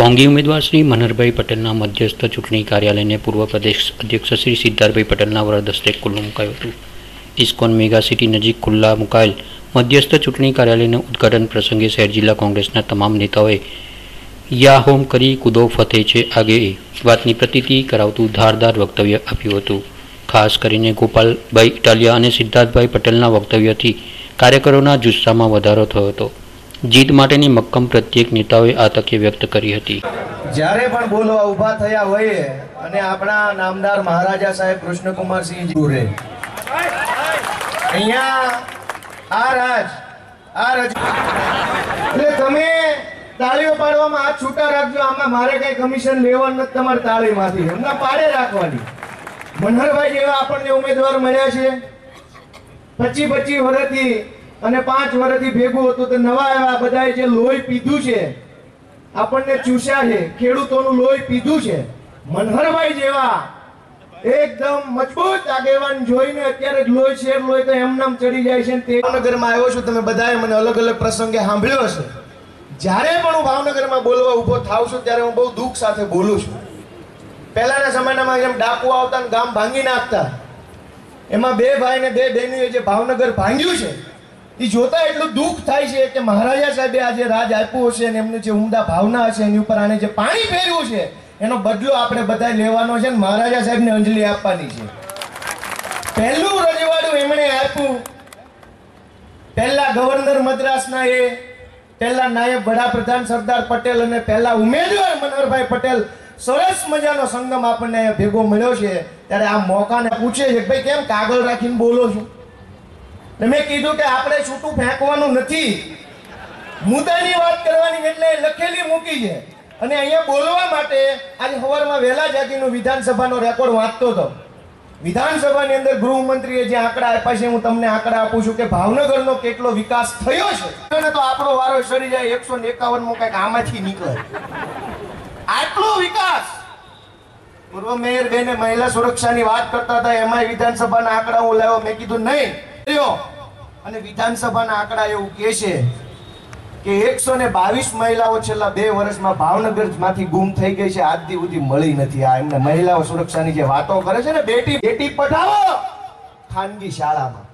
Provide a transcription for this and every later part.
કોંગી ઉમેદવાર શ્રી મનહરભાઈ પટેલના મધ્યસ્થ ચૂંટણી કાર્યાલયને પૂર્વ પ્રદેશ અધ્યક્ષ શ્રી સિદ્ધાર્થભાઈ પટેલના વરદ હસ્તે ખુલ્લું મુકાયું હતું. ઇસ્કોન મેગા સિટી નજીક ખુલ્લા મુકાયેલ મધ્યસ્થ ચૂંટણી કાર્યાલયના ઉદ્ઘાટન પ્રસંગે શહેર જિલ્લા કોંગ્રેસના તમામ નેતાઓએ યા હોમ કરી કૂદો ફતે છે આગે વાતની પ્રતિતિ કરાવતું ધારદાર વક્તવ્ય આપ્યું હતું. ખાસ કરીને ગોપાલભાઈ ઇટાલિયા અને સિદ્ધાર્થભાઈ પટેલના વક્તવ્યથી કાર્યકરોના જુસ્સામાં વધારો થયો હતો. જીત માટેની મક્કમ પ્રત્યેક નેતાઓએ આ તકે વ્યક્ત કરી હતી. જ્યારે પણ બોલવા ઊભા થયા હોઈએ અને આપણા નામદાર મહારાજા સાહેબ કૃષ્ણકુમારસિંહ રહે અહીંયા આ રાજ, આ રજ. એટલે તમે તાળીઓ પાડવામાં હાથ છૂટા રાખજો, આમાં મારે કઈ કમિશન લેવાનું નથી તમારે તાળીમાંથી. એમના પાડે રાખવાની. મનહરભાઈ જેવા આપણને ઉમેદવાર મળ્યા છે. પચી પચી વર્ષથી અને પાંચ વર્ષથી ભેગું હતું તો નવા એવા બધાએ જે લોહી પીધું છે, આપણને ચૂસ્યા છે, ખેડૂતોનું લોહી પીધું છે. મનહરભાઈ જેવા એકદમ મજબૂત આગેવાન જોઈને અત્યારે લોહી શેર લોહી તો એમનામ ચડી જાય છે તે ભાવનગરમાં આવ્યો છું, તમે બધાએ મને અલગ અલગ પ્રસંગે સાંભળ્યો હશે. જ્યારે પણ હું ભાવનગરમાં બોલવા ઊભો થાવ છું, ત્યારે હું બહુ દુઃખ સાથે બોલું છું. પહેલાના સમયનામાં જેમ ડાકુ આવતા ગામ ભાંગી નાખતા, એમાં બે ભાઈ ને બે બહેનોએ જે ભાવનગર ભાંગ્યું છે એ જોતા એટલું દુઃખ થાય છે કે મહારાજા સાહેબે આ જે રાજ આપ્યું હશે અને એમની જે ઉમદા ભાવના હશે, એની ઉપર આને જે પાણી ફેર્યું છે, એનો બદલો આપણે બધા લેવાનો છે ને મહારાજા સાહેબને અંજલિ આપવાની છે. પહેલું રજવાડું એમણે આપ્યું. પહેલા ગવર્નર મદ્રાસના એ, પહેલા નાયબ વડાપ્રધાન સરદાર પટેલ અને પહેલા ઉમેદવાર મનોહરભાઈ પટેલ સરસ મજાનો સંગમ આપણને ભેગો મળ્યો છે. ત્યારે આ મોકાને પૂછે છે ભાઈ કેમ કાગળ રાખીને બોલો છો? મેં કીધું કે આપણે છૂટું ફેંકવાનું નથી. મુદ્દાની વાત કરવાની એટલે લખેલી મૂકી છે. અને અહીંયા બોલવા માટે આજે સવારમાં વહેલા જાતિનું વિધાનસભાનો રેકોર્ડ વાંચતો હતો. વિધાનસભાની અંદર ગૃહમંત્રીએ જે આંકડા આપ્યા છે, હું તમને આંકડા આપું છું કે ભાવનગરનો કેટલો વિકાસ થયો છે. તો આપણો વારો સરી જાય, એકસો ને એકાવનમાં કંઈક આમાંથી નીકળે. આટલો વિકાસ! પૂર્વ મેયર બેને મહિલા સુરક્ષાની વાત કરતા હતા એમાં વિધાનસભાના આંકડા હું લાવ્યો, મેં કીધું નહીં. અને વિધાનસભાના આંકડા એવું કહે છે કે એકસો ને બાવીસ મહિલાઓ છેલ્લા બે વર્ષમાં ભાવનગરમાંથી ગુમ થઈ ગઈ છે. આજથી સુધી મળી નથી આ. એમને મહિલાઓ સુરક્ષાની જે વાતો કરે છે ને, બેટી બેટી પઢાવો ખાનગી શાળામાં.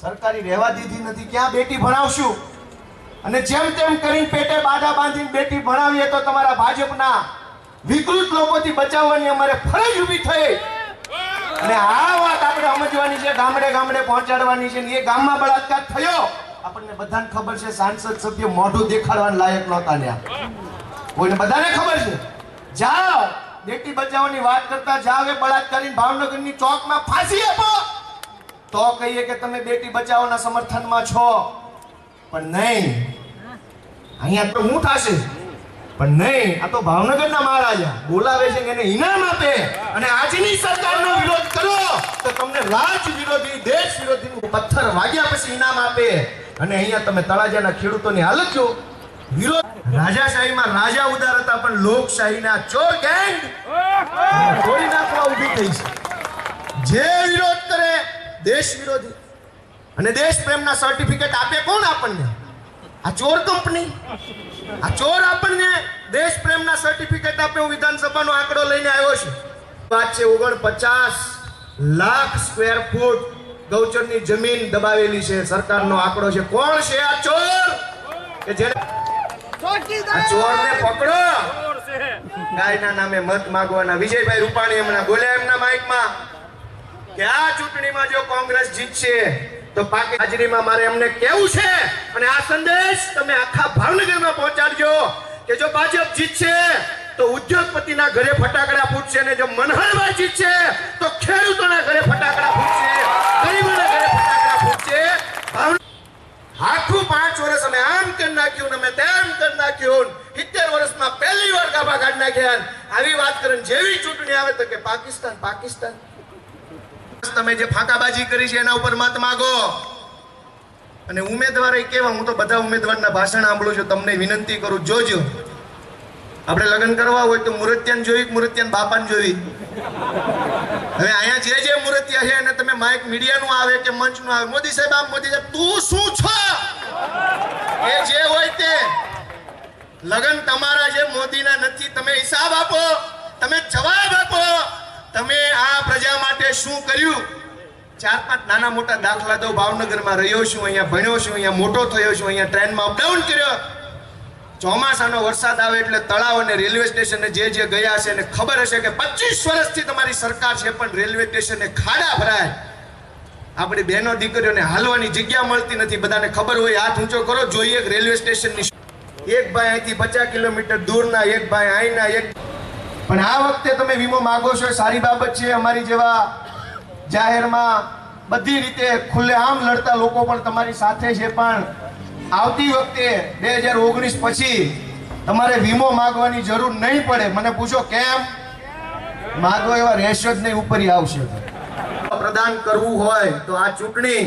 સરકારી રહેવા દીધી નથી. ક્યાં બેટી ભણાવશું? અને જેમ તેમ કરીને પેટે બાધા બાંધીને બેટી ભણાવીએ તો તમારા ભાજપના વિકૃત લોકોથી બચાવવાની અમારે ફરજ ઊભી થઈ. અને આ વાત આપણે સમજવાની છે, ગામડે ગામડે પહોંચાડવાની છે ને એ ગામમાં બળાત્કાર થયો. આપણને બધાને ખબર છે, સાંસદ સભ્ય મોઢું દેખાડવાના લાયક નહોતા ને કોઈને બધાને ખબર છે? જાઓ, બેટી બચાવવાની વાત કરતા જાઓ એ બળાત્કારી ભાવનગરની ચોકમાં ફાંસી આપો. તો કહીએ કે તમે બેટી બચાવોના સમર્થનમાં છો. પણ નહીં. અહીંયા તો હું થશે? પણ નહીં, આ તો ભાવનગરના મહારાજા. બોલાવે છે એને ઇનામ આપે. અને આજની સરકારનો વિરોધ કરો તો તમને રાજ વિરોધી, દેશ વિરોધી પથ્થર વાગ્યા પછી ઇનામ આપે. અને અહીંયા તમે તળાજાના ખેડૂતોની હાલત જો વિરોધ રાજાશાહીમાં રાજા ઉદાર હતા, પણ લોકશાહીના ચોર ગેંગ. તોડી નાખવા ઊભી થઈ છે. જે વિરોધ કરે, દેશ વિરોધી. અને દેશ પ્રેમના સર્ટિફિકેટ આપે કોણ આપણને? આ ચોર કંપની. આ ચોર આપણને દેશ પ્રેમના સર્ટિફિકેટ આપે હું વિધાનસભાનો આંકડો લઈને આવ્યો છું. વાત છે ઓગણપચાસ લાખ સ્ક્વેર ફૂટ ગૌચરની જમીન દબાવેલી છે. સરકારનો આંકડો છે. કોણ છે આ ચોર? કે જેને આ ચોરને પકડો? ગાયના નામે મત માગવાના. વિજયભાઈ રૂપાણી હમણાં બોલ્યા એમના માઇકમાં કે આ ચૂંટણીમાં જો કોંગ્રેસ જીતશે તો પાકી હાજરીમાં મારે એમને કેવું છે, અને આ સંદેશ તમે આખા ભાવનગરમાં પહોંચાડજો કે જો ભાજપ જીતશે, તો ઉદ્યોગપતિના ઘરે ફટાકડા ફૂટશે અને જો મનહરભાઈ જીતશે, તો ખેડૂતોના ઘરે ફટાકડા ફૂટશે, ગરીબોના ઘરે ફટાકડા ફૂટશે. આખું પાંચ વર્ષ અમે આમ કરી નાખ્યું અમે તેમ કરી નાખ્યું. સિત્તેર વર્ષમાં પહેલી વાર ગાભા કાઢી નાખ્યા. આવી વાત કરીને જેવી ચૂંટણી આવે તો કે પાકિસ્તાન પાકિસ્તાન. તમે જે ફાંકાબાજી કરી છે એના ઉપર મત માગો. અને ઉમેદવારે કેવા, હું તો બધા ઉમેદવારના ભાષણ સાંભળું છું, તમને વિનંતી કરું, જોજો. આપણે લગ્ન કરવા હોય તો મુરત્યાન જોઈ, મુરત્યાન બાપાને જોઈ. હવે અહીંયા જે જે મુરતિયા છે અને તમે માઇક મીડિયાનું આવે કે મંચનું આવે, મોદી સાહેબ, આમ મોદી સાહેબ, તું શું છો? એ જે હોય તે. લગ્ન તમારા જે મોદીના નથી શું કર્યું? ચાર પાંચ નાના મોટા દાખલા દઉં, ભાવનગરમાં રહ્યો છું, અહીંયા ભણ્યો છું, અહીંયા મોટો થયો છું, અહીંયા ટ્રેનમાં અપડાઉન કર્યો. ચોમાસાનો વરસાદ આવે એટલે તળાવ અને રેલવે સ્ટેશને જે જે ગયા છે એને ખબર હશે કે પચીસ વર્ષથી તમારી સરકાર છે, પણ રેલવે સ્ટેશને ખાડા ભરાય. આપણી બહેનો દીકરીઓને હાલવાની જગ્યા મળતી નથી, બધાને ખબર હોય, હાથ ઊંચો કરો, જોઈએ રેલવે સ્ટેશનની એક ભાઈ અહીંથી પચાસ કિલોમીટર દૂરના, એક ભાઈ અહીંના, એક પણ આ વખતે તમે વીમો માગો છો સારી બાબત છે, અમારી જેવા જાહેરમાં બધી રીતે ખુલ્લેઆમ લડતા લોકો પણ તમારી સાથે છે, પણ આવતી વખતે બે હજાર ઓગણીસ પછી તમારે વીમો માગવાની જરૂર નહીં પડે. મને પૂછો કેમ? માગો એવા રહેશો જ નહીં, ઉપરી આવશે. પ્રદાન કરવું હોય તો આ ચૂંટણી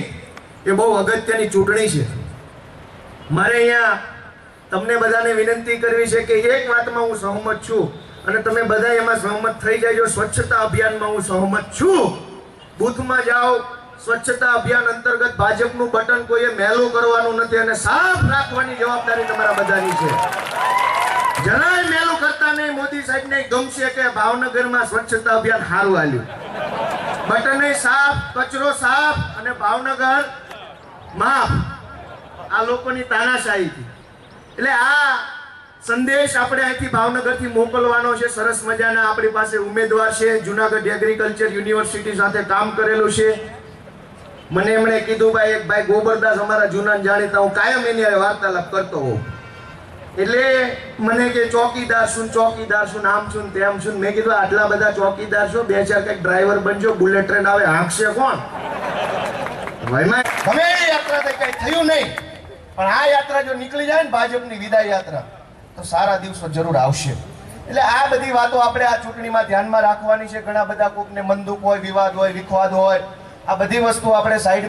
એ બહુ અગત્યની ચૂંટણી છે. મારે અહીંયા તમને બધાને વિનંતી કરવી છે કે એક વાતમાં હું સહમત છું અને તમે બધા એમાં સહમત થઈ જાય સ્વચ્છતા અભિયાનમાં હું સહમત છું. બૂથમાં જાઓ. સ્વચ્છતા અભિયાન અંતર્ગત ભાજપનું બટન કોઈએ મેલું કરવાનું નથી અને સાફ રાખવાની જવાબદારી તમારા બધાની છે. જરાય મેલું કરતા નહીં, મોદી સાહેબને ગમશે કે ભાવનગરમાં સ્વચ્છતા અભિયાન સારું હાલ્યું. બટન સાફ, કચરો સાફ અને ભાવનગર માફ. આ લોકોની તાનાશાહીથી. એટલે આ સંદેશ આપણે અહીંથી ભાવનગરથી મોકલવાનો છે. સરસ મજાના આપણી પાસે ઉમેદવાર છે. જુનાગઢ એગ્રીકલ્ચર યુનિવર્સિટી સાથે કામ કરેલું છે. મને એમણે કીધું, ભાઈ, એક ભાઈ ગોબરદાસ અમારા જૂના જાણીતા, હું કાયમ એની વાર્તાલાપ કરતો હોઉં. એટલે મને કે, ચોકીદાર શું ચોકીદાર છું, નામ છું તેમ શું મેં કીધું, આટલા બધા ચોકીદાર છો, બે ચાર કંઈક ડ્રાઈવર બનજો બુલેટ ટ્રેન આવે, હાંકશે કોણ? હવે યાત્રા કઈ થયું નહીં. પણ આ યાત્રા જો નીકળી જાય ને, ભાજપની વિદાય યાત્રા તો સારા દિવસો જરૂર આવશે. એટલે આ બધી વાતો આપણે આ ચૂંટણીમાં ધ્યાનમાં રાખવાની છે. ઘણા બધા કોકને મંદુક હોય, વિવાદ હોય, વિખવાદ હોય. આ બધી વસ્તુ આપણે સાઈડ